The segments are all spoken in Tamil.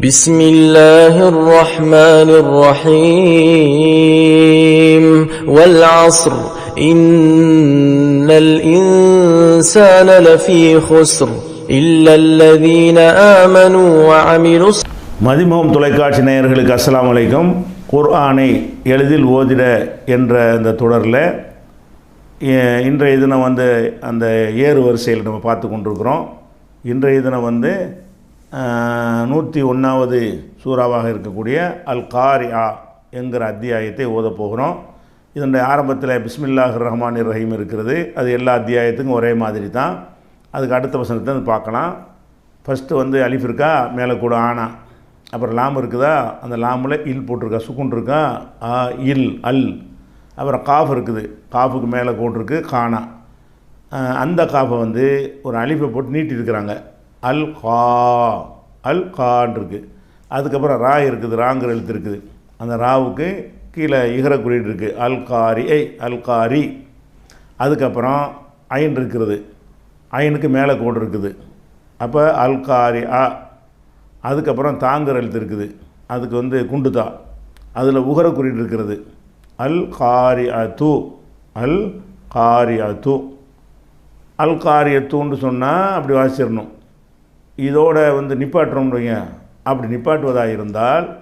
بسم الله الرحمن الرحيم والعصر إن الإنسان لفي خسر إلا الذين آمنوا وعملوا الصالحات மதிமுகம் தொலைக்காட்சி நேயர்களுக்கு அஸ்ஸலாமு அலைக்கும் குர்ஆனை எளிதில் ஓதிட என்ற இந்த தொடரில் இ- இன்றைய தினம் வந்து அந்த ஏறு வரிசையில் நம்ம பார்த்து கொண்டிருக்கிறோம் இன்றைய தினம் வந்து நூற்றி ஒன்றாவது சூறாவாக இருக்கக்கூடிய அல் காரியா என்கிற அத்தியாயத்தை ஓதப்போகிறோம் இதனுடைய ஆரம்பத்தில் பிஸ்மில்லாஹ் ரஹ்மான் ரஹீம் இருக்கிறது. அது எல்லா அத்தியாயத்துக்கும் ஒரே மாதிரி தான். அதுக்கு அடுத்த வசனத்தை பார்க்கலாம். ஃபஸ்ட்டு வந்து அலிஃப் இருக்கா? மேலே கூட ஆனா. அப்புறம் லாம் இருக்குதா? அந்த லாமில் இல் போட்டிருக்கா? சுக்குன் இருக்கா? ஆ இல் அல். அப்புறம் காஃப் இருக்குது. காஃபுக்கு மேலே போட்டிருக்கு கானா அந்த காஃபை வந்து ஒரு அலிஃபை போட்டு நீட்டி இருக்கிறாங்க அல் கா அல் கான் இருக்கு அதுக்கப்புறம் ரா இருக்குது ராங்கிற எழுத்து இருக்குது. அந்த ராவுக்கு கீழே இகர குறியீடு இருக்குது அல் காரி ஐ அல் காரி அதுக்கப்புறம் அயன் இருக்கிறது அயனுக்கு மேலே கோடு இருக்குது. அப்போ அல் காரி ஆ. அதுக்கப்புறம் தாங்குற எழுத்து இருக்குது. அதுக்கு வந்து குண்டுதா அதில் உகர குறியீடு இருக்கிறது. அல் காரி அத்து அல் காரி அத்து அல் காரியத்துன்னு சொன்னால் அப்படி வாசிச்சிடணும் இதோட வந்து நிப்பாட்டுறோம்னு அப்படி நிப்பாட்டுவதாக இருந்தால்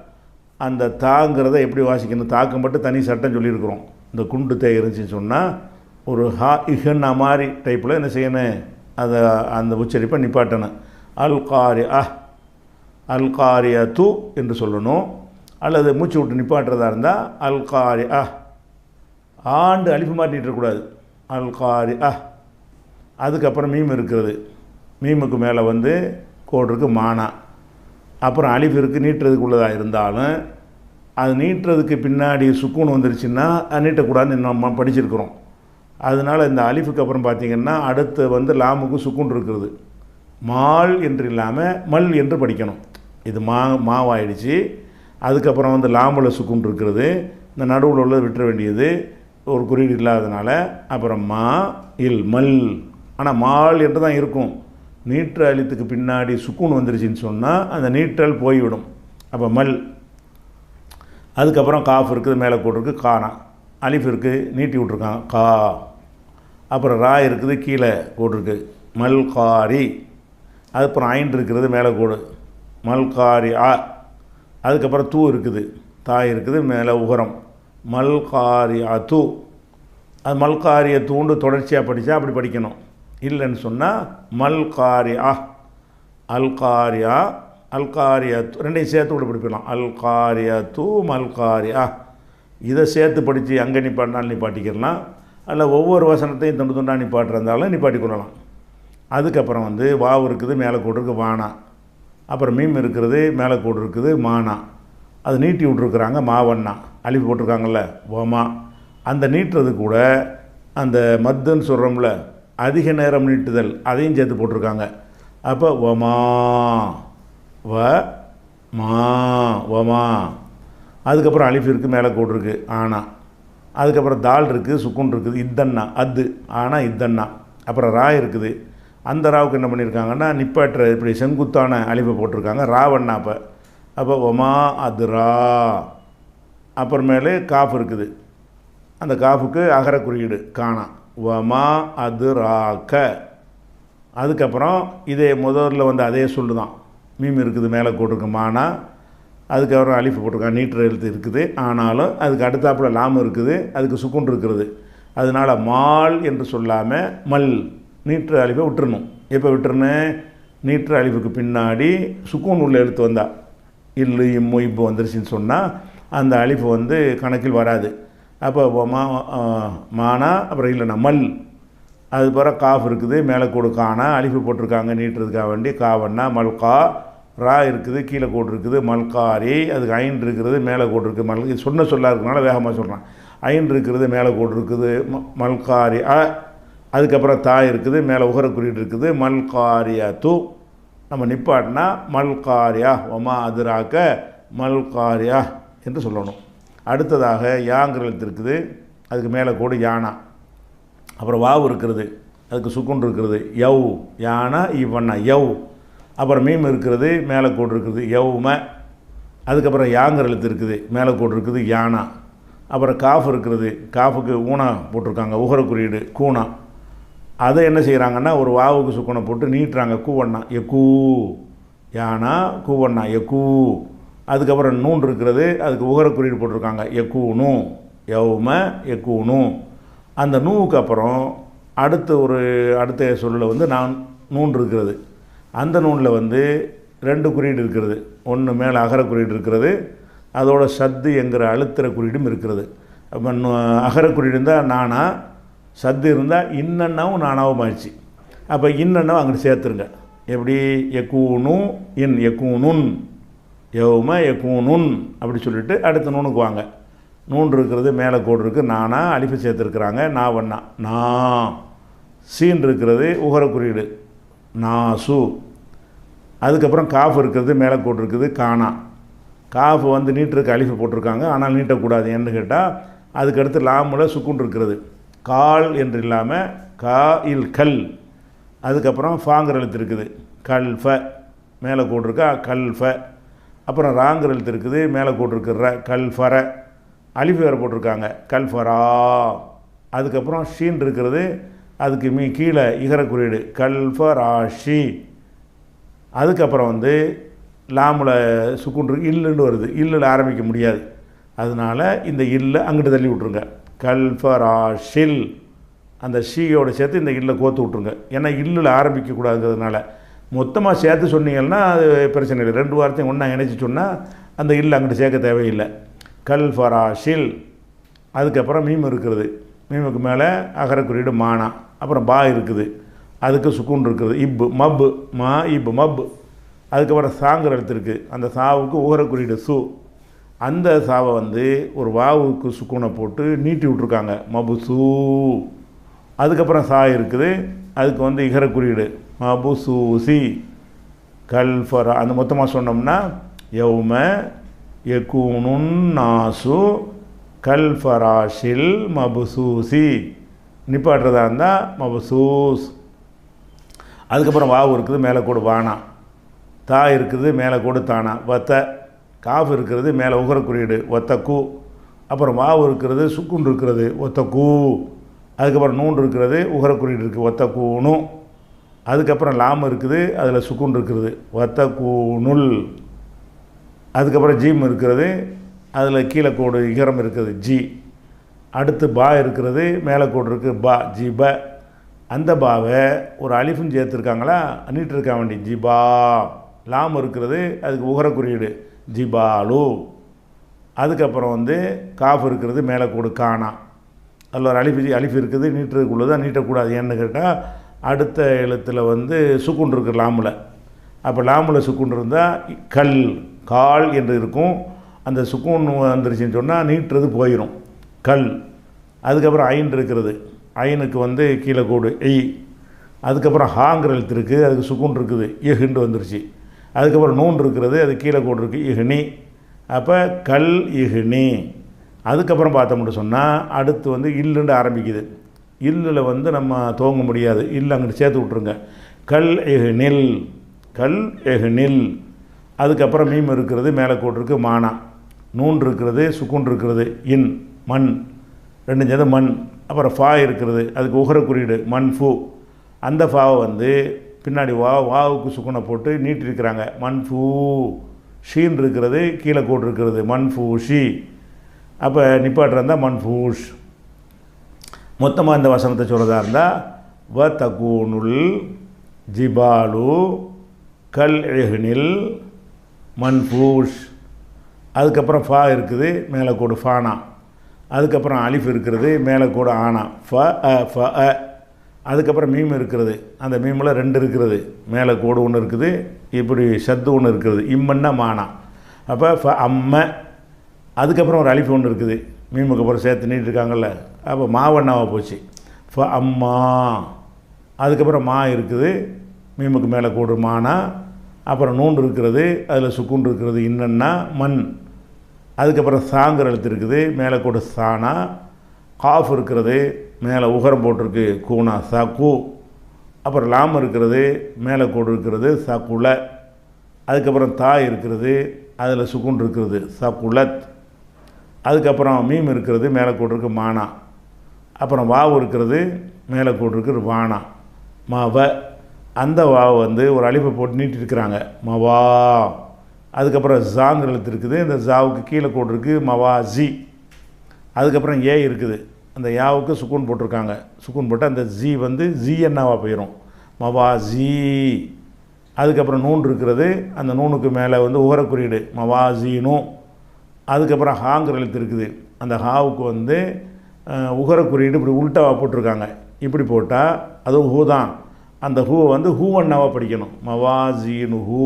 அந்த தாங்கிறத எப்படி வாசிக்கணும்? தாக்கம் மட்டும் தனி சட்டம் சொல்லியிருக்கிறோம். இந்த குண்டு தே இருந்துச்சுன்னு சொன்னால் ஒரு ஹா இஹன்னா மாதிரி டைப்பில் என்ன செய்யணும்? அதை அந்த உச்சரிப்பை நிப்பாட்டணும். அல் காரி அஹ் அல் காரிய து என்று சொல்லணும். அல்லது மூச்சு விட்டு நிப்பாட்டுறதா இருந்தால் அல் காரி அஹ் ஆண்டு அழிப்பு மாட்டிகிட்டு இருக்கக்கூடாது. அல் காரி அஹ் அதுக்கப்புறம் மீம் இருக்கிறது. மீமுக்கு மேலே வந்து கோடு மானா. அப்புறம் அலிஃப் இருக்குது நீட்டுறதுக்குள்ளதாக இருந்தாலும் அது நீட்டுறதுக்கு பின்னாடி சுக்குன்னு வந்துருச்சுன்னா நீட்டக்கூடாதுன்னு நம்ம படிச்சிருக்கிறோம். அதனால் இந்த அலிஃபுக்கு அப்புறம் பார்த்திங்கன்னா அடுத்து வந்து லாமுக்கு சுக்குன் இருக்கிறது. மால் என்று இல்லாமல் மல் என்று படிக்கணும். இது மா மாவாயிடுச்சு. அதுக்கப்புறம் வந்து லாமில் சுக்குன் இருக்கிறது. இந்த நடுவில் உள்ளது விட்டுற வேண்டியது. ஒரு குறியீடு இல்லாதனால அப்புறம் மா இல் மல். ஆனால் மால் என்று தான் இருக்கும். நீற்று அழித்துக்கு பின்னாடி சுக்குன் வந்துருச்சுன்னு சொன்னால் அந்த நீற்றல் போய்விடும். அப்போ மல். அதுக்கப்புறம் காஃப் இருக்குது மேலே போட்டிருக்கு கானா. அலிஃப் இருக்குது நீட்டி விட்ருக்கான் கா. அப்புறம் ரா இருக்குது கீழே போட்டிருக்கு மல் காரி. அதுக்கப்புறம் ஐன் இருக்கிறது மேலே கோடு. மல்காரி ஆ. அதுக்கப்புறம் தூ இருக்குது தாய் இருக்குது மேலே உகரம். மல்காரி அ தூ. அது மல்காரியை தூண்டு தொடர்ச்சியாக படித்தா அப்படி படிக்கணும். இல்லைன்னு சொன்னால் மல்காரியா ஆ அல்காரியா அல்காரியா ரெண்டையும் சேர்த்து கூட படிப்பிடலாம். அல்காரியா தூ மல்காரியா இதை சேர்த்து படித்து அங்கே நிப்பாட்டினாலும் நிப்பாட்டிக்கிடலாம். அல்ல ஒவ்வொரு வசனத்தையும் துண்டு துண்டாக நிப்பாட்டுறதாலும் நீ கொள்ளலாம். அதுக்கப்புறம் வந்து வாவு இருக்குது மேலே கூடு இருக்குது வானா. அப்புறம் மீம் இருக்கிறது மேலே கோடு இருக்குது மானா. அது நீட்டி விட்ருக்குறாங்க மாவண்ணா. அழிப்பு போட்டிருக்காங்கல்ல ஓமா அந்த நீட்டுறது கூட அந்த மத்துன்னு சொல்கிறோம்ல அதிக நேரம் நீட்டுதல் அதையும் சேர்த்து போட்டிருக்காங்க. அப்போ வமா வ மா வமா. அதுக்கப்புறம் அலிஃப் இருக்குது மேலே கோடு இருக்குது ஆனா. அதுக்கப்புறம் தால் இருக்குது சுக்குன் இருக்குது இத்தன்னா அது ஆனா இத்தன்னா. அப்புறம் ரா இருக்குது. அந்த ராவுக்கு என்ன பண்ணியிருக்காங்கன்னா நிப்பாற்ற இப்படி செங்குத்தான அழிப்பை போட்டிருக்காங்க ராவண்ணா அப்போ. அப்போ ஒமா அது ரா. அப்புறமேலு காஃப் இருக்குது. அந்த காஃபுக்கு அகர குறியீடு காணா. வமா அது ராக்க அதுக்கப்புறம் இதே முதல்ல வந்து அதே சொல்லு தான் மீம் இருக்குது மேலே போட்டிருக்கு மானா. அதுக்கப்புறம் அலிஃப் போட்டிருக்கான் நீட்டர் எழுத்து இருக்குது. ஆனாலும் அதுக்கு அடுத்தாப்புல லாம் இருக்குது அதுக்கு சுக்குன் இருக்கிறது அதனால் மால் என்று சொல்லாமல் மல். நீற்று அழிப்பை விட்டுறணும். எப்போ விட்டுறணும் நீற்று அழிவுக்கு பின்னாடி சுக்கூன் உள்ள எழுத்து வந்தால் இல்லு இம்மு இப்போ வந்துருச்சுன்னு சொன்னால் அந்த அழிப்பு வந்து கணக்கில் வராது. அப்போ மா மானா அப்புறம் இல்லைன்னா மல் அது பிற காஃப் இருக்குது மேலே கோடு காணா அழிப்பு போட்டிருக்காங்க நீட்டுறதுக்காக வேண்டி காவண்ணா மல்கா ரா இருக்குது கீழே கோடு இருக்குது மல்காரி அதுக்கு ஐன் இருக்கிறது மேலே கோடு இருக்குது மல் இது சொன்ன சொல்லா இருக்கனால வேகமாக சொல்கிறான் ஐன் இருக்கிறது மேலே கோடு இருக்குது ம- மல்காரி அ அதுக்கப்புறம் தாய் இருக்குது மேலே உகர குறியீடு இருக்குது மல்காரியா தூ நம்ம நிப்பாட்டினா மல்காரியா ஒமா அதிராக்க மல்காரியா என்று சொல்லணும். அடுத்ததாக யாங்கிற எழுத்து இருக்குது அதுக்கு மேலே கோடு யானா. அப்புறம் வாவு இருக்கிறது அதுக்கு சுக்குன் இருக்கிறது யவ். யானா இவண்ணா யவ். அப்புறம் மீம் இருக்கிறது மேலே கோடு இருக்குது யௌம அதுக்கப்புறம் யாங்கிற எழுத்து இருக்குது மேலே கோடு இருக்குது யானா. அப்புறம் காஃப் இருக்கிறது காஃபுக்கு ஊனா போட்டிருக்காங்க உகர குறியீடு கூணா அதை என்ன செய்கிறாங்கன்னா ஒரு வாவுக்கு சுக்குனை போட்டு நீட்டுறாங்க கூவண்ணா எக்கூ யானா கூவண்ணா எக்கூ அதுக்கப்புறம் நூன் இருக்கிறது அதுக்கு உகர குறியீடு போட்டிருக்காங்க. எக்கூனு யௌம எக்கூனு. அந்த நூவுக்கு அப்புறம் அடுத்த ஒரு அடுத்த சொல்லில் வந்து நான் நூன் இருக்கிறது. அந்த நூனில் வந்து ரெண்டு குறியீடு இருக்கிறது. ஒன்று மேலே அகர குறியீடு இருக்கிறது. அதோட சத்து என்கிற அழுத்திர குறியீடும் இருக்கிறது. அப்போ அகர குறியீடு இருந்தால் நானா சத்து இருந்தால் இன்னன்னாவும் நானாவும் ஆயிடுச்சு. அப்போ இன்னன்னாவும் அங்கிட்டு சேர்த்துருங்க. எப்படி? எக்கூனு இன் எக்கூனுன். யௌம நூன் அப்படி சொல்லிட்டு அடுத்த நூனுக்கு வாங்க. நூன் இருக்கிறது மேலே கோடு இருக்குது நானா அழிப்பு சேர்த்துருக்குறாங்க நான் வண்ணா. நான் சீன் இருக்கிறது உகர குறியீடு. நாசு. அதுக்கப்புறம் காஃப் இருக்கிறது மேலே கோடு இருக்குது காணா. காஃப் வந்து நீட்டிருக்கு அழிப்பு போட்டிருக்காங்க ஆனால் நீட்டக்கூடாது என்னன்னு கேட்டால் அதுக்கடுத்து லாமில் சுக்குன் இருக்கிறது. கால் என்று இல்லாமல் கா இல் கல். அதுக்கப்புறம் ஃபாங்கிற எழுத்து இருக்குது. கல் ஃப. மேலே கோடு இருக்கா கல் ஃப. அப்புறம் ராங் எழுத்து இருக்குது மேலே போட்டிருக்கிற கல்ஃபர கல் ஃபர. வேறு போட்டிருக்காங்க. கல் ஃபரா. அதுக்கப்புறம் ஷீன் இருக்கிறது அதுக்கு மீ கீழே இகர குறியீடு கல் ஃபராஷி அதுக்கப்புறம் வந்து லாமில் சுக்குன்று இல்லுன்னு வருது. இல்லில் ஆரம்பிக்க முடியாது. அதனால இந்த இல்லை அங்கிட்டு தள்ளி விட்ருங்க கல்ஃபராஷில் அந்த ஷீயோட சேர்த்து இந்த இல்லை கோத்து விட்ருங்க ஏன்னா இல்லில் ஆரம்பிக்கக்கூடாதுங்கிறதுனால மொத்தமாக சேர்த்து சொன்னீங்கன்னா அது பிரச்சனை இல்லை. ரெண்டு வார்த்தையும் ஒன்றா இணைச்சி சொன்னால் அந்த இல்லை அங்கிட்டு சேர்க்க தேவையில்லை. கல் ஃபராஷில் அதுக்கப்புறம் மீம் இருக்கிறது மீமுக்கு மேலே அகர குறியீடு மானா. அப்புறம் பா இருக்குது. அதுக்கு சுக்குன் இருக்குது. இப்பு மப்பு மா இப்பு மப்பு அதுக்கப்புறம் சாங்கிற எழுத்து இருக்குது அந்த சாவுக்கு உகர குறியீடு சு. அந்த சாவை வந்து ஒரு வாவுக்கு சுக்குனை போட்டு நீட்டி விட்ருக்காங்க மபு சூ. அதுக்கப்புறம் சா இருக்குது. அதுக்கு வந்து இகர குறியீடு மபுசூசி. கல்ஃபரா அந்த மொத்தமாக சொன்னோம்னா யௌம யகூனுன் நாசு கல்ஃபராஷில் மபுசூசி. நிப்பாட்டுறதா இருந்தால் மபுசூஸ். அதுக்கப்புறம் வாவு இருக்குது மேலே கூட வானா. தா இருக்குது மேலே கூட தானா. வத்த. காஃப் இருக்கிறது மேலே உகர குறியீடு ஒத்த கூ அப்புறம் வாவு இருக்கிறது சுக்குன் இருக்கிறது ஒத்த கூ அதுக்கப்புறம் நூன் இருக்கிறது உகர குறியீடு இருக்குது ஒத்த கூணும் அதுக்கப்புறம் லாம் இருக்குது அதில் சுக்குன் இருக்கிறது வத்த கூணுல் அதுக்கப்புறம் ஜீம் இருக்கிறது அதில் கீழே கோடு இகரம் இருக்குது ஜி. அடுத்து பா இருக்கிறது மேலே கோடு இருக்குது பா ஜி ப. அந்த பாவை ஒரு அலிஃபும் சேர்த்துருக்காங்களா? அன்னிட்டு இருக்க வேண்டி ஜிபா லாம் இருக்கிறது அதுக்கு உகர குறியீடு ஜிபாலு அதுக்கப்புறம் வந்து காஃப் இருக்கிறது மேலே கோடு காணா. அதில் ஒரு அலிஃபு அலிஃப் இருக்குது நீட்டுறதுக்குள்ளதாக நீட்டக்கூடாது ஏன்னு கேட்டால் அடுத்த எழுத்தில் வந்து சுக்குன் இருக்குது லாமில். அப்போ லாமில் சுக்குன் இருந்தால் கல் கால் என்று இருக்கும். அந்த சுக்குன் வந்துருச்சுன்னு சொன்னால் நீட்டுறது போயிடும் கல். அதுக்கப்புறம் ஐன் இருக்கிறது. ஐனுக்கு வந்து கீழே கூடு எய் அதுக்கப்புறம் ஹாங்கிற எழுத்து இருக்குது அதுக்கு சுக்குன் இருக்குது இஹுண்டு வந்துருச்சு. அதுக்கப்புறம் நூன் இருக்கிறது அது கீழே கூடு இருக்குது இஹ்னி அப்போ கல் இஹினி அதுக்கப்புறம் பார்த்தோம்னு சொன்னால் அடுத்து வந்து இல்லுண்டு ஆரம்பிக்குது. இல்லில் வந்து நம்ம துவங்க முடியாது. இல்லை அங்கிட்டு சேர்த்து விட்ருங்க கல் எஹ்னில் கல் நெல். அதுக்கப்புறம் மீம் இருக்கிறது மேலே கூட்டிருக்கு மானா. நூன் இருக்கிறது சுக்குன் இருக்கிறது இன் மண். ரெண்டு சேர்ந்து மண். அப்புறம் ஃபா இருக்கிறது அதுக்கு உகர குறியீடு மண் ஃபூ. அந்த ஃபாவை வந்து பின்னாடி வா வாவுக்கு சுக்குனை போட்டு நீட்டிருக்கிறாங்க. மண் ஃபூ. ஷீன் இருக்கிறது கீழே கோடு இருக்கிறது மண் ஃபூ ஷி. அப்போ நிப்பாட்டுறதா மண் ஃபூஷ். மொத்தமாக இந்த வசனத்தை சொல்கிறதா இருந்தால் வ தகூனுல் ஜிபாலு கல் எஹ்னில் மன்ஃபூஷ். அதுக்கப்புறம் ஃபா இருக்குது மேலே கோடு ஃபானா. அதுக்கப்புறம் அலிஃப் இருக்கிறது மேலே கூட ஆனா. ஃப அ ஃப அ. அதுக்கப்புறம் மீம் இருக்கிறது அந்த மீமில் ரெண்டு இருக்கிறது மேலே கோடு ஒன்று இருக்குது இப்படி சத்து ஒன்று இருக்கிறது இம்மன்னா மானா? அப்போ ஃப அம்ம. அதுக்கப்புறம் ஒரு அலிஃப் ஒன்று இருக்குது. மீமுக்கு அப்புறம் சேர்த்து நீட்டிருக்காங்கல்ல. அப்போ மாவண்ணாவாக போச்சு. ஃப அம்மா. அதுக்கப்புறம் மா இருக்குது. மீமுக்கு மேலே கூடு மானா. அப்புறம் நூண்டு இருக்கிறது. அதில் சுக்குண்டு இருக்கிறது. இன்னன்னா மண். அதுக்கப்புறம் சாங்கிற எழுத்து இருக்குது மேலே கூட சானா காஃப் இருக்கிறது. மேலே உகரம் போட்டிருக்கு. கூனா சாக்கு. கூ அப்புறம் லாம் இருக்கிறது. மேலே கோடு இருக்கிறது. சகுல அதுக்கப்புறம் தா இருக்கிறது. அதில் சுகுன் இருக்கிறது. சகுலத் அதுக்கப்புறம் மீம் இருக்கிறது மேலே கோடு மானா. அப்புறம் வாவு இருக்கிறது மேலே கோடு வானா. மவ அந்த வாவை வந்து ஒரு அழிப்பை போட்டு நீட்டிருக்கிறாங்க. மவா அதுக்கப்புறம் ஜாங்கிற எழுத்து இருக்குது. இந்த ஜாவுக்கு கீழே கோடு இருக்குது மவா ஜி. அதுக்கப்புறம் ஏ இருக்குது. அந்த யாவுக்கு சுக்கூன் போட்டிருக்காங்க. சுக்கூன் போட்டால் அந்த ஜி வந்து ஜி என்னவா போயிடும் மவா ஜி. அதுக்கப்புறம் நூன் இருக்கிறது. அந்த நூனுக்கு மேலே வந்து உகரக்குறியீடு. மவா அதுக்கப்புறம் ஹாங்கிற எழுத்து இருக்குது அந்த ஹாவுக்கு வந்து உகர குறியீடு இப்படி உல்ட்டாவாக போட்டிருக்காங்க. இப்படி போட்டால் அதுவும் ஹூ தான். அந்த ஹூவை வந்து ஹூவண்ணாவாக படிக்கணும். மவாஜீனு ஹூ.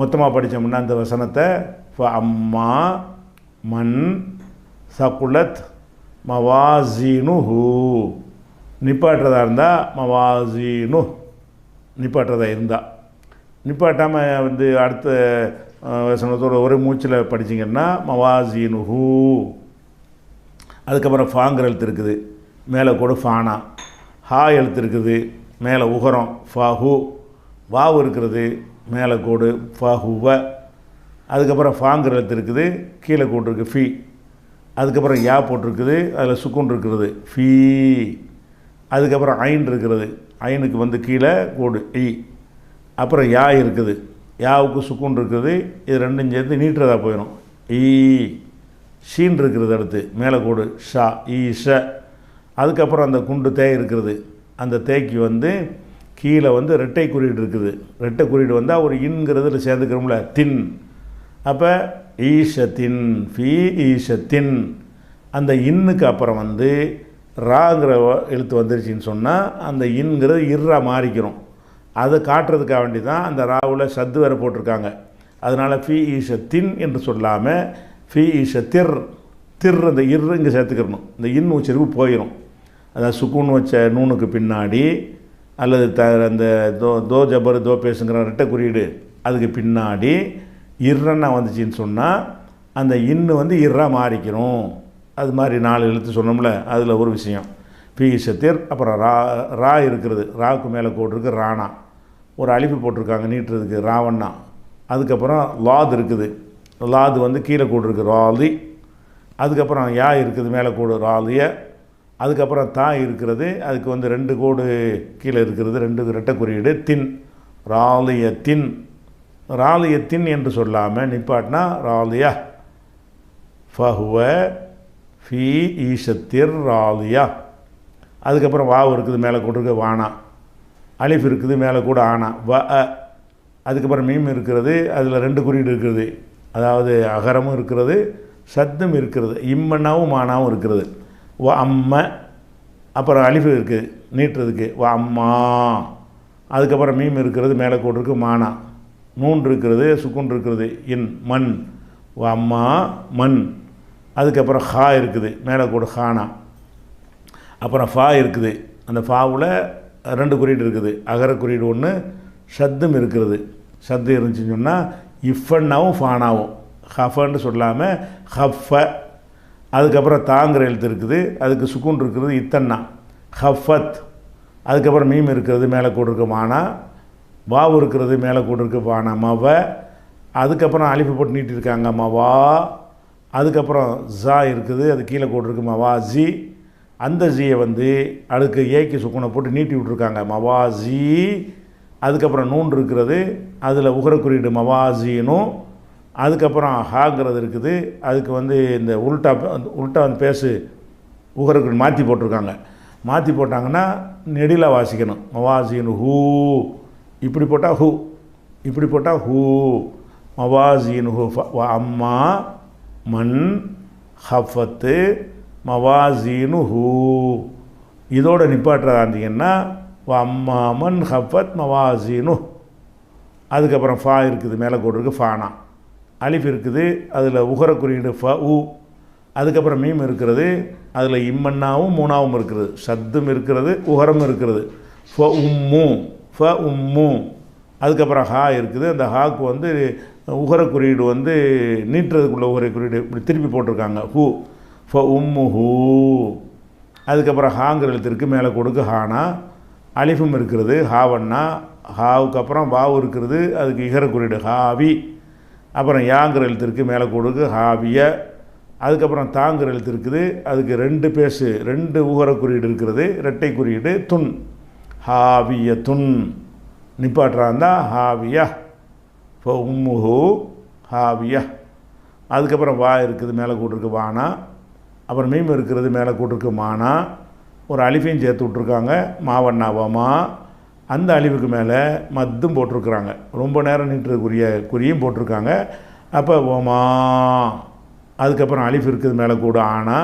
மொத்தமாக படித்தோம்னா அந்த வசனத்தை ஃப அம்மா மண் சகுலத் மவாசீனு ஹூ. நிப்பாட்டுறதா இருந்தால் மவாசீனு நிப்பாட்டுறதா இருந்தால் நிப்பாட்டாமல் வந்து அடுத்த வசனத்தோட ஒரு மூச்சில் படிச்சிங்கன்னா மவாசீனு ஹூ அதுக்கப்புறம் ஃபாங்கிற எழுத்து இருக்குது மேலே கூட ஃபானா. ஹா எழுத்து இருக்குது மேலே உகரம் ஃபாஹு. வாவு இருக்கிறது மேலே கோடு ஃபாஹுவ. அதுக்கப்புறம் ஃபாங்கிற எழுத்து இருக்குது கீழே கோடு இருக்குது ஃபி. அதுக்கப்புறம் யா போட்டிருக்குது அதில் சுக்குன் இருக்கிறது ஃபீ. அதுக்கப்புறம் ஐன் இருக்கிறது ஐனுக்கு வந்து கீழே கோடு இ. அப்புறம் யா இருக்குது. யாவுக்கு சுக்குன் இருக்குது இது ரெண்டும் சேர்ந்து நீட்டுறதா போயிடும் ஈ ஷீன் இருக்கிறது அடுத்து மேலே கோடு ஷா ஈ ஷ. அதுக்கப்புறம் அந்த குண்டு தேய் இருக்கிறது அந்த தேய்க்கு வந்து கீழே வந்து ரெட்டை குறியீடு இருக்குது. ரெட்டை குறியீடு வந்தால் ஒரு இன்கிறதுல சேர்ந்துக்கிறோம்ல தின். அப்போ ஈஷத்தின் ஃபி ஈஷத்தின். அந்த இன்னுக்கு அப்புறம் வந்து ராங்கிற எழுத்து வந்துருச்சுன்னு சொன்னால் அந்த இன்கிறது இர்ரா மாறிக்கிறோம். அதை காட்டுறதுக்காக வேண்டி தான் அந்த ராவில் சத்து வேறு போட்டிருக்காங்க. அதனால் ஃபி தின் என்று சொல்லாமல் ஃபி ஈஷ திர். திர் அந்த இர் இங்கே சேர்த்துக்கிறணும். இந்த இன் உச்சரிப்பு போயிடும் அதாவது சுக்குன்னு வச்ச நூனுக்கு பின்னாடி அல்லது த அந்த தோ தோ ஜபர் தோ பேசுங்கிற ரெட்டை குறியீடு. அதுக்கு பின்னாடி இர்ரன்னா வந்துச்சின்னு சொன்னால் அந்த இன்னு வந்து இர்ரா மாறிக்கணும். அது மாதிரி நாலு எழுத்து சொன்னோம்ல அதில் ஒரு விஷயம். பி சத்திர் அப்புறம் ரா ரா இருக்கிறது. ராவுக்கு மேலே போட்டிருக்கு ராணா. ஒரு அழிப்பு போட்டிருக்காங்க நீட்டுறதுக்கு ராவண்ணா. அதுக்கப்புறம் லாத் இருக்குது. லாது வந்து கீழே கூடு இருக்குது ராலி. அதுக்கப்புறம் யா இருக்குது மேலே கூடு ராலிய. அதுக்கப்புறம் தா இருக்கிறது அதுக்கு வந்து ரெண்டு கோடு கீழே இருக்கிறது ரெண்டு ரெட்டை குறியீடு தின். ராலிய தின். ராலிய தின் என்று சொல்லாமல் நிப்பாட்டினா ராலியா. ஃபஹுவ ஃபி ஈஷத்திர் ராலியா. அதுக்கப்புறம் வாவு இருக்குது மேலே கூட வானா. அலிஃப் இருக்குது மேலே கூட ஆனா. வ அதுக்கப்புறம் மீம் இருக்கிறது அதில் ரெண்டு குறியீடு இருக்கிறது அதாவது அகரமும் இருக்கிறது சத்தம் இருக்கிறது. இம்மன்னாவும் மானாவும் இருக்கிறது. வ அம்ம. அப்புறம் அலிஃப் இருக்குது நீட்டுறதுக்கு. வ அம்மா. அதுக்கப்புறம் மீம் இருக்கிறது மேலே கூட இருக்குது மானா. நூன் இருக்கிறது சுக்குன் இருக்கிறது இன் மண் வ அம்மா மண் அதுக்கப்புறம் ஹா இருக்குது மேலே கூட ஹானா. அப்புறம் ஃபா இருக்குது. அந்த ஃபாவில் ரெண்டு குறியீடு இருக்குது. அகர குறியீடு ஒன்று சத்தும் இருக்கிறது. சத்து இருந்துச்சுன்னு சொன்னால் இஃபன்னாவும் ஃபானாவும். ஹஃபன்னு சொல்லாமல் ஹஃப. அதுக்கப்புறம் தாங்கிற எழுத்து இருக்குது. அதுக்கு சுக்குன் இருக்கிறது இத்தன்னா. ஹஃபத். அதுக்கப்புறம் மீம் இருக்கிறது மேலே கூட இருக்கு மானா. வாவு இருக்கிறது மேலே கூட இருக்கு வானா மவ. அதுக்கப்புறம் அழிப்பு போட்டு நீட்டிருக்காங்க. மவா. அதுக்கப்புறம் ஜா இருக்குது. அது கீழே கூட இருக்கு மவா ஜி அந்த ஜியை வந்து அதுக்கு ஏக்கி சுக்குனை போட்டு நீட்டி விட்ருக்காங்க மவாஜி அதுக்கப்புறம் நூன் இருக்கிறது அதில் உகர குறியீடு மவாஜினும் அதுக்கப்புறம் ஹாங்கிறது இருக்குது அதுக்கு வந்து இந்த உல்ட்டா உல்ட்டா வந்து பேசு உகர குறியீடு மாற்றி போட்டிருக்காங்க. மாற்றி போட்டாங்கன்னா நெடில வாசிக்கணும். மவாஜின் ஹூ இப்படி போட்டால் ஹூ இப்படி போட்டால் ஹூ. மவாஜின் ஹூ ஃப- அம்மா மண் ஹஃபத்து மவாசீனு ஹூ இதோட நிப்பாட்டுறதா இருந்தீங்கன்னா அம்மாமன் ஹஃபத் மவாசீனு அதுக்கப்புறம் ஃபா இருக்குது மேலே கோடு இருக்குது ஃபானா. அலிஃப் இருக்குது அதில் உகர குறியீடு ஃப உ. அதுக்கப்புறம் மீம் இருக்கிறது அதில் இம்மன்னாவும் மூணாவும் இருக்கிறது சத்தும் இருக்கிறது உகரம் இருக்கிறது ஃப உம்மு. ஃப உம்மு. அதுக்கப்புறம் ஹா இருக்குது. அந்த ஹாக்கு வந்து உகர குறியீடு வந்து நீட்டுறதுக்குள்ள உகர குறியீடு இப்படி திருப்பி போட்டிருக்காங்க. ஹூ. ஃப உம்மு ஹூ அதுக்கப்புறம் ஹாங்கிற எழுத்திற்கு மேலே கொடுக்கு ஹானா. அலிஃபும் இருக்கிறது ஹாவன்னா. ஹாவுக்கு அப்புறம் வாவு இருக்கிறது அதுக்கு இகர குறியீடு ஹாவி. அப்புறம் யாங்கிற எழுத்திற்கு மேலே கூடுக்கு ஹாவிய. அதுக்கப்புறம் தாங்கிற எழுத்து இருக்குது அதுக்கு ரெண்டு பேசு ரெண்டு உகர குறியீடு இருக்கிறது ரெட்டை குறியீடு துன். ஹாவிய துன். நிப்பாட்டுறாந்தா இருந்தால் ஹாவியா. இப்போ உம்முஹூ ஹாவியா. அதுக்கப்புறம் வா இருக்குது மேலே கூட்டிருக்கு வானா. அப்புறம் மீம் இருக்கிறது மேலே கூட்டிருக்கு மானா ஒரு அழிஃபையும் சேர்த்து விட்ருக்காங்க மாவண்ணாவமா அந்த அழிவுக்கு மேலே மத்தும் போட்டிருக்கிறாங்க. ரொம்ப நேரம் நின்றுக்குரிய குறியும் போட்டிருக்காங்க. அப்போ ஓமா அதுக்கப்புறம் அலிஃப் இருக்கிறது மேலே கூட ஆனா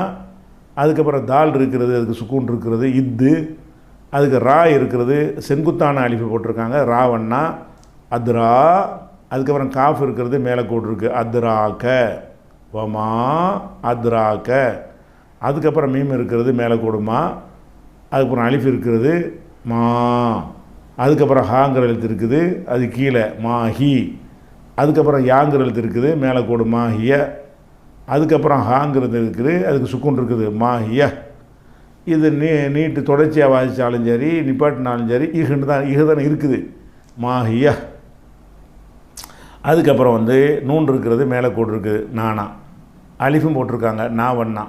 அதுக்கப்புறம் தால் இருக்கிறது அதுக்கு சுக்கூன் இருக்கிறது இத்து அதுக்கு ரா இருக்கிறது செங்குத்தான அலிஃபு போட்டிருக்காங்க. ராவண்ணா அத்ரா அதுக்கப்புறம் காஃப் இருக்கிறது மேலே கூட்டிருக்கு. அத்ராக்க வமா அத்ராக்க. அதுக்கப்புறம் மீம் இருக்கிறது மேலே கூடுமா அதுக்கப்புறம் அலிஃப் இருக்கிறது மா. அதுக்கப்புறம் ஹாங்கிற எழுத்து இருக்குது அது கீழே மா ஹி. அதுக்கப்புறம் யாங்கிற எழுத்து இருக்குது மேலே கூடுமா ஹிய. அதுக்கப்புறம் ஹாங்கிறது இருக்குது அதுக்கு சுக்குன் இருக்குது மா ஹிய. இது நீ நீட்டு தொடர்ச்சியாக வாசித்தாலும் சரி நிப்பாட்டினாலும் சரி இகுன்னு தான் இகு தானே இருக்குது மா ஹிய. அதுக்கப்புறம் வந்து நூன் இருக்கிறது மேலே கோடு இருக்குது நானா. அலிஃபும் போட்டிருக்காங்க நான் வண்ணா.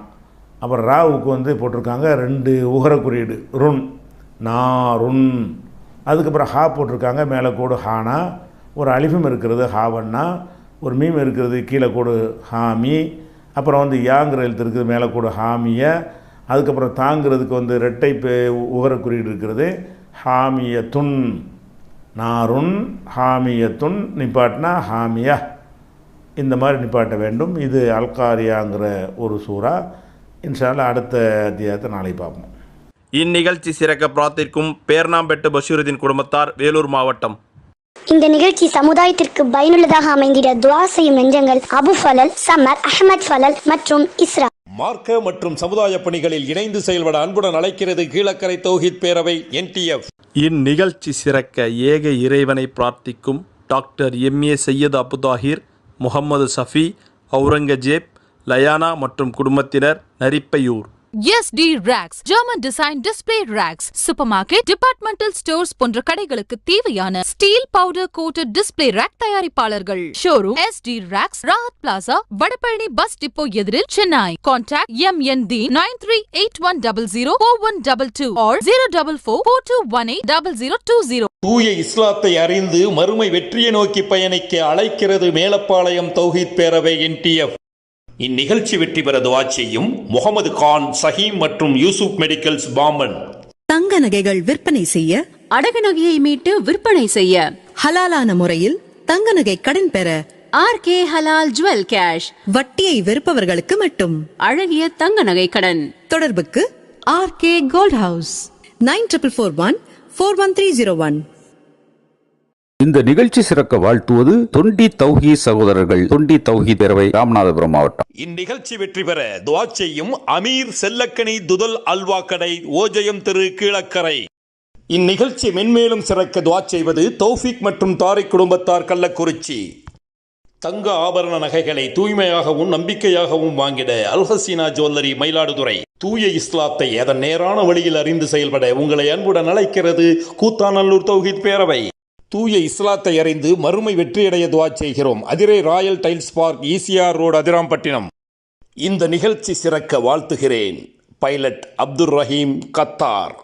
அப்புறம் ராவுக்கு வந்து போட்டிருக்காங்க ரெண்டு உகர குறியீடு ருன். நா ருன். அதுக்கப்புறம் ஹா போட்டிருக்காங்க மேலே கோடு ஹானா. ஒரு அலிஃபும் இருக்கிறது ஹாவண்ணா ஒரு மீம் இருக்கிறது கீழே கோடு ஹாமி. அப்புறம் வந்து யாங்கிற எழுத்து இருக்குது மேலே கூட ஹாமிய. அதுக்கப்புறம் தாங்கிறதுக்கு வந்து ரெட்டை பே உகர குறியீடு இருக்கிறது ஹாமிய துன். நாருன் ஹாமியத்துன் நிப்பாட்டினா ஹாமியா. இந்த மாதிரி நிப்பாட்ட வேண்டும். இது அல்காரியாங்கிற ஒரு சூறா. இன்ஷால்லா அடுத்த அத்தியாயத்தை நாளைக்கு பார்ப்போம். இந்நிகழ்ச்சி சிறக்க பிரார்த்திக்கும் பேர்ணாம்பெட்டு பஷீருதீன் குடும்பத்தார் வேலூர் மாவட்டம். இந்த நிகழ்ச்சி சமுதாயத்திற்கு பயனுள்ளதாக அமைந்திட துவா செய்யும் நெஞ்சங்கள் அபு ஃபலல் சமர் அஹமத் ஃபலல் மற்றும் இஸ்ரா. மார்க்க மற்றும் சமுதாய பணிகளில் இணைந்து செயல்பட அன்புடன் அழைக்கிறது கீழக்கரை தௌஹித் பேரவை என்டிஎஃப் இந்நிகழ்ச்சி சிறக்க ஏக இறைவனை பிரார்த்திக்கும் doctor M A Syed Abuthahir Mohammed Safi Aurangzeb Layana மற்றும் குடும்பத்தினர் Narippaiyur. SD Racks, German Design Display Racks, Supermarket, Departmental Stores போன்ற கடைகளுக்கு தேவையான steel powder coated display rack தயாரிப்பாளர்கள். Showroom SD Racks, Rahath plaza Vadapalani bus depot எதிரில் Chennai contact M N T nine three eight one double zero four one double two R zero double four four two one eight double zero two zero தூய இஸ்லாத்தை அறிந்து மறுமை வெற்றியை நோக்கி பயணிக்க அழைக்கிறது மேலப்பாளையம் தௌஹித் பேரவை என்டிஎஃப் இந்நிகழ்ச்சி வெற்றி பெற துவா செய்யும் முகமது கான் சஹீம் மற்றும் யூசுப் மெடிக்கல்ஸ் பாம்பன் தங்க நகைகள் விற்பனை செய்ய அடகு நகையை மீட்டு விற்பனை செய்ய. ஹலாலான முறையில் தங்க நகை கடன் பெற R K Halal jewel cash. வட்டியை வெறுப்பவர்களுக்கு மட்டும். அழகிய தங்க நகை கடன். தொடர்புக்கு R K gold house. Nine triple four one four one three zero one. இந்த நிகழ்ச்சி சிறக்க வாழ்த்துவது தொண்டி தௌஹி சகோதரர்கள் தொண்டி தௌஹி பேரவை ராமநாதபுரம் மாவட்டம். இந்நிகழ்ச்சி வெற்றி பெற துவா செய்யும் அமீர் செல்லக்கணி துதல் அல்வா கடை ஓஜயம் திரு கீழக்கரை. இந்நிகழ்ச்சி மென்மேலும் சிறக்க துவா செய்வது தௌஃபிக் மற்றும் தாரிக் குடும்பத்தார் கள்ளக்குறிச்சி. தங்க ஆபரண நகைகளை தூய்மையாகவும் நம்பிக்கையாகவும் வாங்கிட அல்ஹசீனா ஜுவல்லரி மயிலாடுதுறை. தூய இஸ்லாத்தை அதன் நேரான வழியில் அறிந்து செயல்பட உங்களை அன்புடன் அழைக்கிறது கூத்தாநல்லூர் தௌஹித் பேரவை. தூய இஸ்லாத்தை அறிந்து மறுமை வெற்றியடைய துவா செய்கிறோம். Adirai royal tiles park ECR road Adirampattinam. இந்த நிகழ்ச்சி சிறக்க வாழ்த்துகிறேன். Pilot Abdul Rahim Qatar.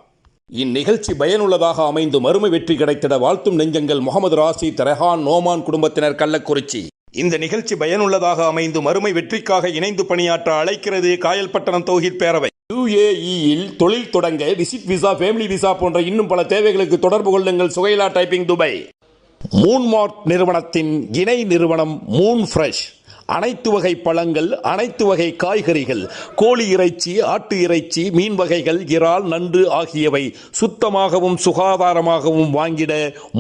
இந்நிகழ்ச்சி பயனுள்ளதாக அமைந்து மறுமை வெற்றி கிடைத்திட வாழ்த்தும் நெஞ்சங்கள் முகமது ராசி ரெஹான் நோமான் குடும்பத்தினர் கள்ளக்குறிச்சி. இந்த நிகழ்ச்சி பயனுள்ளதாக அமைந்து மறுமை வெற்றிக்காக இணைந்து பணியாற்ற அழைக்கிறது காயல்பட்டணம் தௌஹித் பேரவை. யுஏஇயில் தொழில் தொடங்க விசிட் விசா ஃபேமிலி விசா போன்ற இன்னும் பல தேவைகளுக்கு தொடர்பு கொள்ளுங்கள். சுகைலா டைப்பிங் துபாய். மூன்மார்ட் நிறுவனத்தின் இணை நிறுவனம் மூன் ஃப்ரெஷ் அனைத்து வகை பழங்கள் அனைத்து வகை காய்கறிகள் கோழி இறைச்சி ஆட்டு இறைச்சி மீன் வகைகள் இறால் நண்டு ஆகியவை சுத்தமாகவும் சுகாதாரமாகவும் வாங்கிட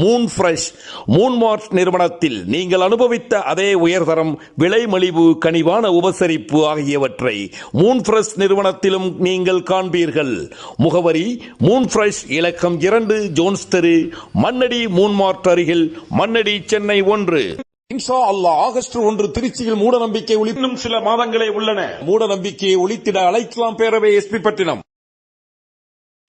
மூன் ஃப்ரெஷ் மூன்மார்ட் நிறுவனத்தில் நீங்கள் அனுபவித்த அதே உயர்தரம் விலை மலிவு கனிவான உபசரிப்பு ஆகியவற்றை மூன் ஃப்ரெஷ் நிறுவனத்திலும் நீங்கள் காண்பீர்கள். முகவரி மூன் ஃப்ரெஷ் இலக்கம் இரண்டு ஜோன்ஸ் தெரு மண்ணடி மூன்மார்ட் அருகில் மண்ணடி சென்னை ஒன்று. இன்ஷா அல்லாஹ் ஆகஸ்ட் ஒன்று திருச்சியில் மூட நம்பிக்கை ஒளி இன்னும் சில மாதங்களே உள்ளன. மூட நம்பிக்கையை ஒழித்திட அழைக்கலாம் பேரவை எஸ்பி பட்டினம்.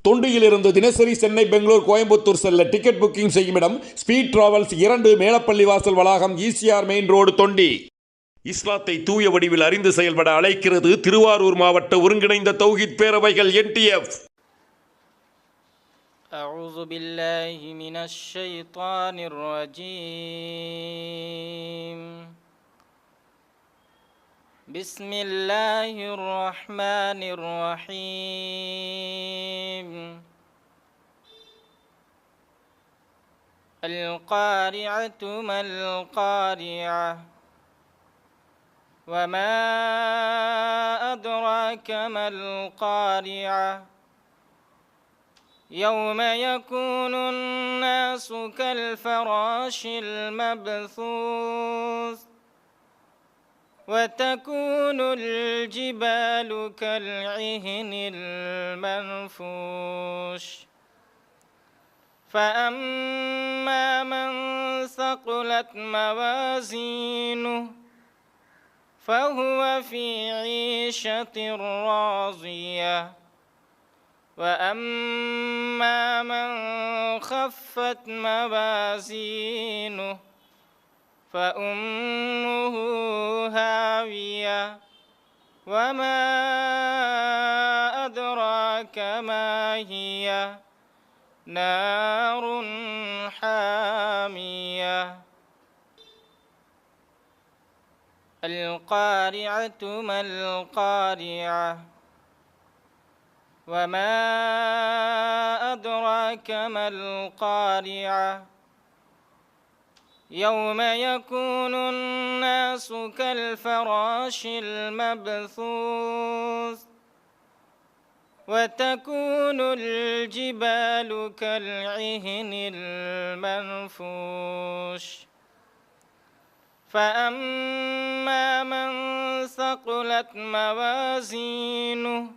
தொண்டியிலிருந்து தினசரி சென்னை பெங்களூர் கோயம்புத்தூர் செல்ல டிக்கெட் புக்கிங் செய்யும் இடம் ஸ்பீட் டிராவல்ஸ் இரண்டு மேலப்பள்ளி வாசல் வளாகம் ஈசிஆர் மெயின் ரோடு தொண்டி. இஸ்லாத்தை தூய வடிவில் அறிந்து செயல்பட அழைக்கிறது திருவாரூர் மாவட்ட ஒருங்கிணைந்த தௌஹித் பேரவைகள் என்டிஎஃப் أعوذ بالله من الشيطان الرجيم. بسم الله الرحمن الرحيم. القارعة ما القارعة وما أدراك ما القارعة يوم يكون الناس كالفراش المبثوث وتكون الجبال كالعهن المنفوش فأما من ثقلت موازينه فهو في عيشة راضية وأما من خفت موازينه فأمه هاوية وما أدراك ما هي نار حامية القارعة ما القارعة وما أدراك ما القارعة يوم يكون الناس كالفراش المبثوث وتكون الجبال كالعهن المنفوش فأما من ثقلت موازينه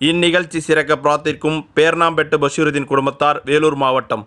இந்நிகழ்ச்சி சிறக்க பிரார்த்திக்கும் பேர்ணாம்பெட்டு பஷீருதீன் குடும்பத்தார் வேலூர் மாவட்டம்.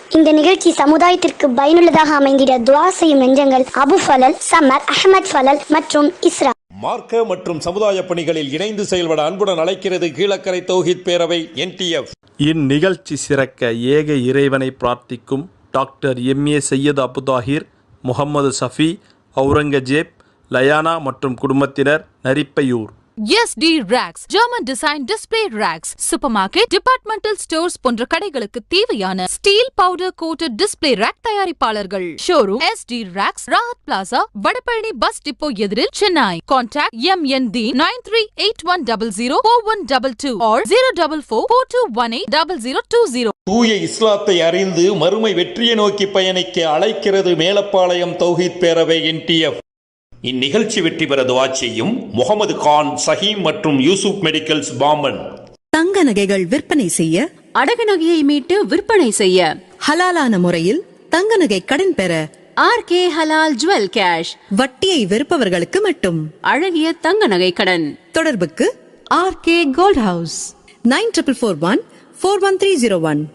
இந்த நிகழ்ச்சி சமுதாயத்திற்கு பயனுள்ளதாக அமைந்திட துவா செய்யும் நெஞ்சங்கள் அபு ஃபலல் சமர் அஹமத் ஃபலல் மற்றும் இஸ்ரா. மார்க்க மற்றும் சமுதாய பணிகளில் இணைந்து செயல்பட அன்புடன் அழைக்கிறது கீழக்கரை தௌஹித் பேரவை என்டிஎஃப் இந்நிகழ்ச்சி சிறக்க ஏக இறைவனை பிரார்த்திக்கும் doctor M A Syed Abuthahir Mohammed Safi Aurangzeb Layana மற்றும் குடும்பத்தினர் Narippaiyur. SD Racks, German Design Display Racks, Supermarket, departmental stores போன்ற கடைகளுக்கு தேவையான steel powder coated display rack தயாரிப்பாளர்கள். Showroom S D racks Rahath plaza Vadapalani bus depot எதிரில் Chennai contact M N T nine three eight one double zero four one double two R zero double four four two one eight double zero two zero தூய இஸ்லாத்தை அறிந்து மறுமை வெற்றியை நோக்கி பயணிக்க அழைக்கிறது மேலப்பாளையம் தௌஹீத் பேரவை என்டிஎஃப் இந்நிகழ்ச்சி வெற்றி பெற துவா செய்யும் முகமது கான் சஹீம் மற்றும் யூசுப் மெடிக்கல்ஸ் பாம்பன் தங்க நகைகள் விற்பனை செய்ய அடகு நகையை மீட்டு விற்பனை செய்ய. ஹலாலான முறையில் தங்க நகை கடன் பெற ஆர்கே ஹலால் ஜுவல் கேஷ். வட்டியை வெறுப்பவர்களுக்கு மட்டும். அழகிய தங்க நகை கடன். தொடர்புக்கு R K gold house. Nine triple four one four one three zero one.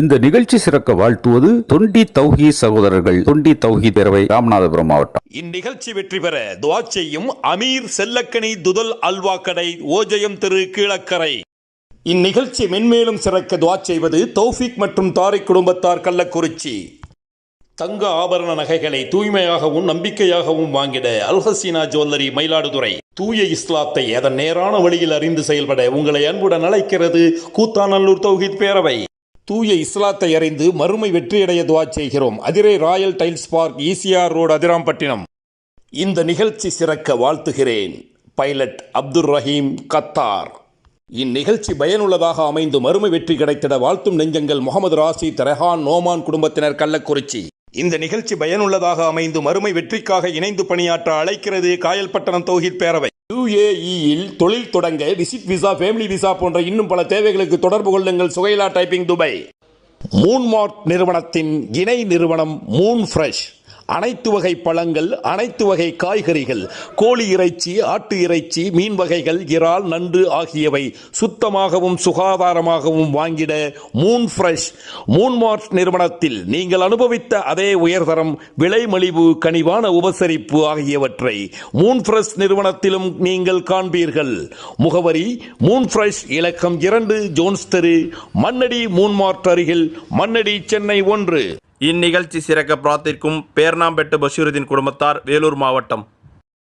இந்த நிகழ்ச்சி சிறக்க வாழ்த்துவது தொண்டி தௌஹி சகோதரர்கள் தொண்டி தௌஹி பேரவை ராமநாதபுரம் மாவட்டம். இந்நிகழ்ச்சி வெற்றி பெற துவா செய்யும் அமீர் செல்லக்கணி துதல் அல்வா கடை ஓஜயம் திரு கீழக்கரை. இந்நிகழ்ச்சி மென்மேலும் சிறக்க துவா செய்வது தௌஃபிக் மற்றும் தாரிக் குடும்பத்தார் கள்ளக்குறிச்சி. தங்க ஆபரண நகைகளை தூய்மையாகவும் நம்பிக்கையாகவும் வாங்கிட அல்ஹசீனா ஜுவல்லரி மயிலாடுதுறை. தூய இஸ்லாத்தை அதன் நேரான வழியில் அறிந்து செயல்பட உங்களை அன்புடன் அழைக்கிறது கூத்தாநல்லூர் தௌஹித் பேரவை. தூய இஸ்லாத்தை அறிந்து மறுமை வெற்றியடைய துவா செய்கிறோம். Adirai royal tiles park ECR road Adirampattinam. இந்த நிகழ்ச்சி சிறக்க வாழ்த்துகிறேன். Pilot Abdur Rahim Qatar. இந்நிகழ்ச்சி பயனுள்ளதாக அமைந்து மறுமை வெற்றி கிடைத்திட வாழ்த்தும் நெஞ்சங்கள் முகமது ராசி ரெஹான் நோமான் குடும்பத்தினர் கள்ளக்குறிச்சி. இந்த நிகழ்ச்சி பயனுள்ளதாக அமைந்து மறுமை வெற்றிக்காக இணைந்து பணியாற்ற அழைக்கிறது காயல்பட்டணம் தௌஹித் பேரவை. யுஏஇயில் தொழில் தொடங்க விசிட் விசா ஃபேமிலி விசா போன்ற இன்னும் பல தேவைகளுக்கு தொடர்பு கொள்ளுங்கள். சுகைலா டைப்பிங் துபாய். மூன்மார்ட் நிறுவனத்தின் இணை நிறுவனம் மூன் ஃப்ரெஷ் அனைத்து வகை பழங்கள் அனைத்து வகை காய்கறிகள் கோழி இறைச்சி ஆட்டு இறைச்சி மீன் வகைகள் இறால் நண்டு ஆகியவை சுத்தமாகவும் சுகாதாரமாகவும் வாங்கிட மூன் ஃப்ரெஷ் மூன்மார்ட் நிறுவனத்தில் நீங்கள் அனுபவித்த அதே உயர்தரம் விலை மலிவு கனிவான உபசரிப்பு ஆகியவற்றை மூன் ஃப்ரெஷ் நிறுவனத்திலும் நீங்கள் காண்பீர்கள். முகவரி மூன் ஃப்ரெஷ் இலக்கம் இரண்டு ஜோன்ஸ் தெரு மண்ணடி மூன்மார்ட் அருகில் மண்ணடி சென்னை ஒன்று. இந்நிகழ்ச்சி சிறக்க பிரார்த்திக்கும் பேர்ணாம்பெட்டு பஷீருதீன் குடும்பத்தார் வேலூர் மாவட்டம்.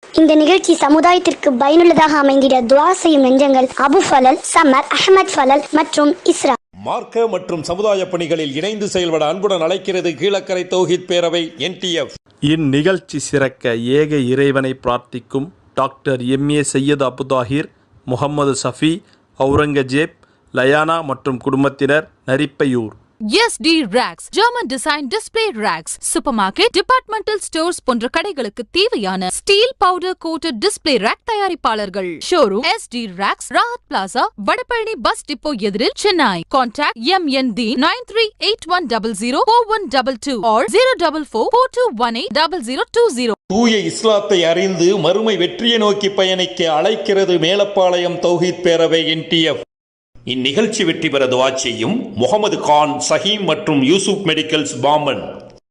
இந்த நிகழ்ச்சி சமுதாயத்திற்கு பயனுள்ளதாக அமைந்திட துவா செய்யும் நெஞ்சங்கள் அபு ஃபலல் சமர் அஹமத் ஃபலல் மற்றும் இஸ்ரா. மார்க்க மற்றும் சமுதாய பணிகளில் இணைந்து செயல்பட அன்புடன் அழைக்கிறது கீழக்கரை தௌஹித் பேரவை என்டிஎஃப் இந்நிகழ்ச்சி சிறக்க ஏக இறைவனை பிரார்த்திக்கும் doctor M A Syed Abuthahir Mohammed Safi Aurangzeb Layana மற்றும் குடும்பத்தினர் Narippaiyur. S D racks German design display racks supermarket departmental stores போன்ற கடைகளுக்கு தேவையான steel powder coated display rack தயாரிப்பாளர்கள். Showroom S D racks Rahath plaza Vadapalani bus depot எதிரில் Chennai contact M N T nine three eight one double zero four one double two R zero double four four two one eight double zero two zero தூய இஸ்லாத்தை அறிந்து மறுமை வெற்றியை நோக்கி பயணிக்க அழைக்கிறது மேலப்பாளையம் தௌஹித் பேரவை என்டிஎஃப் இந்நிகழ்ச்சி வெற்றி பெற துவா செய்யும் முகமது கான் சஹீம் மற்றும் யூசுப் மெடிக்கல்ஸ் பாம்பன்.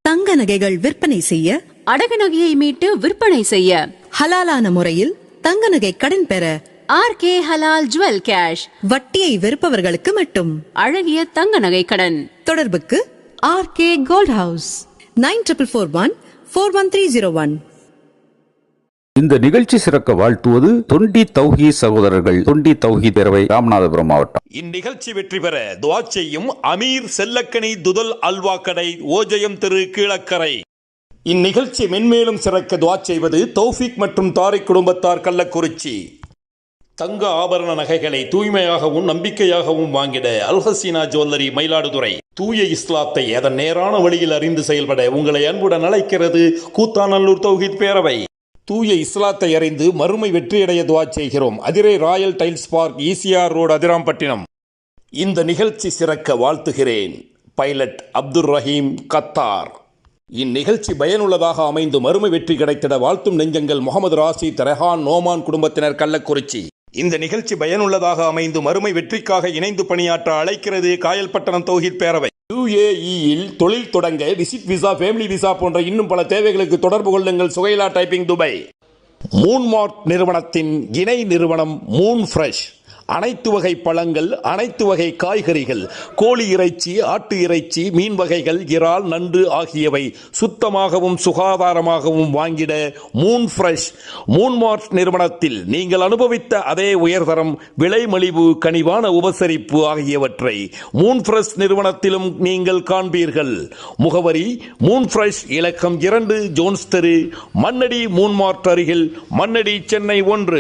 தங்க நகைகள் விற்பனை செய்ய அடகு நகையை மீட்டு விற்பனை செய்ய. ஹலாலான முறையில் தங்க நகை கடன் பெற. ஆர்கே ஹலால் ஜுவல் கேஷ். வட்டியை வெறுப்பவர்களுக்கு மட்டும். அழகிய தங்க நகை கடன். தொடர்புக்கு R K gold house. Nine triple four one four one three zero one. இந்த நிகழ்ச்சி சிறக்க வாழ்த்துவது தொண்டி தௌஹி சகோதரர்கள் தொண்டி தௌஹி பேரவை ராமநாதபுரம் மாவட்டம். இந்நிகழ்ச்சி வெற்றி பெற துவா செய்யும் அமீர் செல்லக்கணி துதல் அல்வா கடை ஓஜயம் திரு கீழக்கரை. இந்நிகழ்ச்சி மென்மேலும் சிறக்க துவா செய்வது தௌஃபிக் மற்றும் தாரிக் குடும்பத்தார் கள்ளக்குறிச்சி. தங்க ஆபரண நகைகளை தூய்மையாகவும் நம்பிக்கையாகவும் வாங்கிட அல்ஹசீனா ஜுவல்லரி மயிலாடுதுறை. தூய இஸ்லாத்தை அதன் நேரான வழியில் அறிந்து செயல்பட உங்களை அன்புடன் அழைக்கிறது கூத்தாநல்லூர் தௌஹித் பேரவை. தூய இஸ்லாத்தை அறிந்து மறுமை வெற்றியடைய துவா செய்கிறோம். Adirai royal tiles park ECR road Adirampattinam. இந்த நிகழ்ச்சி சிறக்க வாழ்த்துகிறேன். Pilot Abdul Rahim Qatar. இந்நிகழ்ச்சி பயனுள்ளதாக அமைந்து மறுமை வெற்றி கிடைத்திட வாழ்த்தும் நெஞ்சங்கள் முகமது ராசி தரஹான் நோமான் குடும்பத்தினர் கள்ளக்குறிச்சி. இந்த நிகழ்ச்சி பயனுள்ளதாக அமைந்து மறுமை வெற்றிக்காக இணைந்து பணியாற்ற அழைக்கிறது காயல்பட்டணம் தௌஹித் பேரவை. யுஏஇயில் தொழில் தொடங்க விசிட் விசா ஃபேமிலி விசா போன்ற இன்னும் பல தேவைகளுக்கு தொடர்பு கொள்ளுங்கள். சுகைலா டைப்பிங் துபாய். மூன்மார்ட் நிறுவனத்தின் இணை நிறுவனம் மூன் ஃப்ரெஷ் அனைத்து வகை பழங்கள் அனைத்து வகை காய்கறிகள் கோழி இறைச்சி ஆட்டு இறைச்சி மீன் வகைகள் இறால் நண்டு ஆகியவை சுத்தமாகவும் சுகாதாரமாகவும் வாங்கிட மூன் ஃப்ரெஷ் மூன்மார்ட் நிறுவனத்தில் நீங்கள் அனுபவித்த அதே உயர்தரம் விலை மலிவு கனிவான உபசரிப்பு ஆகியவற்றை மூன் ஃப்ரெஷ் நிறுவனத்திலும் நீங்கள் காண்பீர்கள். முகவரி மூன் ஃப்ரெஷ் இலக்கம் இரண்டு ஜோன்ஸ் தெரு மண்ணடி மூன்மார்ட் அருகில் மண்ணடி சென்னை ஒன்று.